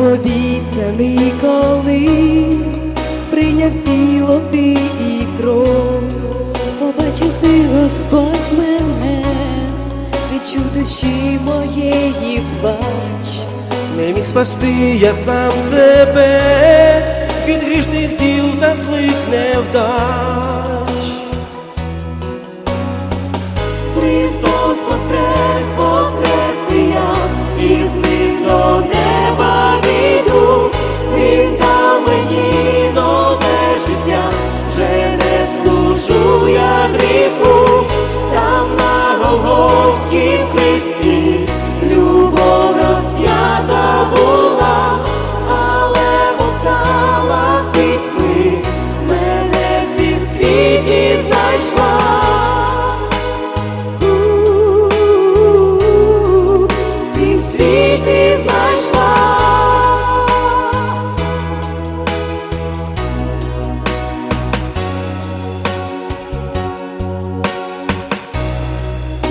обіцяний колись, прийняв тіло ти і кров, побачив ти, Господь мене, відчув душі моєї плач, не міг спасти я сам себе, від грішних діл та злих невдач.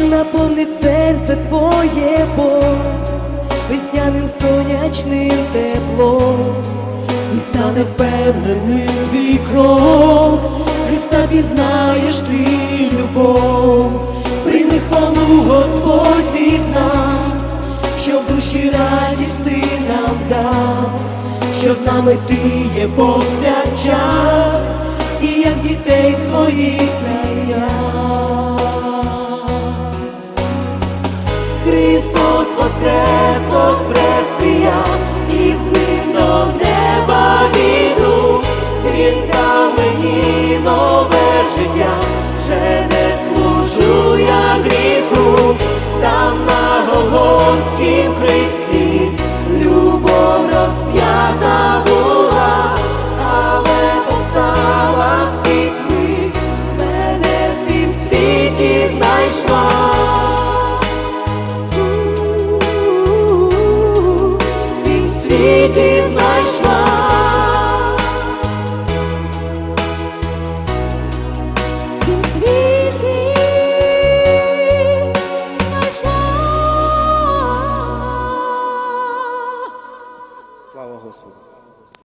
Наповнить серце твоє Бог, весняним сонячним теплом, і стане впевненим твій крок, Христа пізнаєш ти любов, прийми хвалу Господь від нас, що в душі радість ти нам дав, що з нами ти є повсякчас, і як дітей своїх Hallelujah,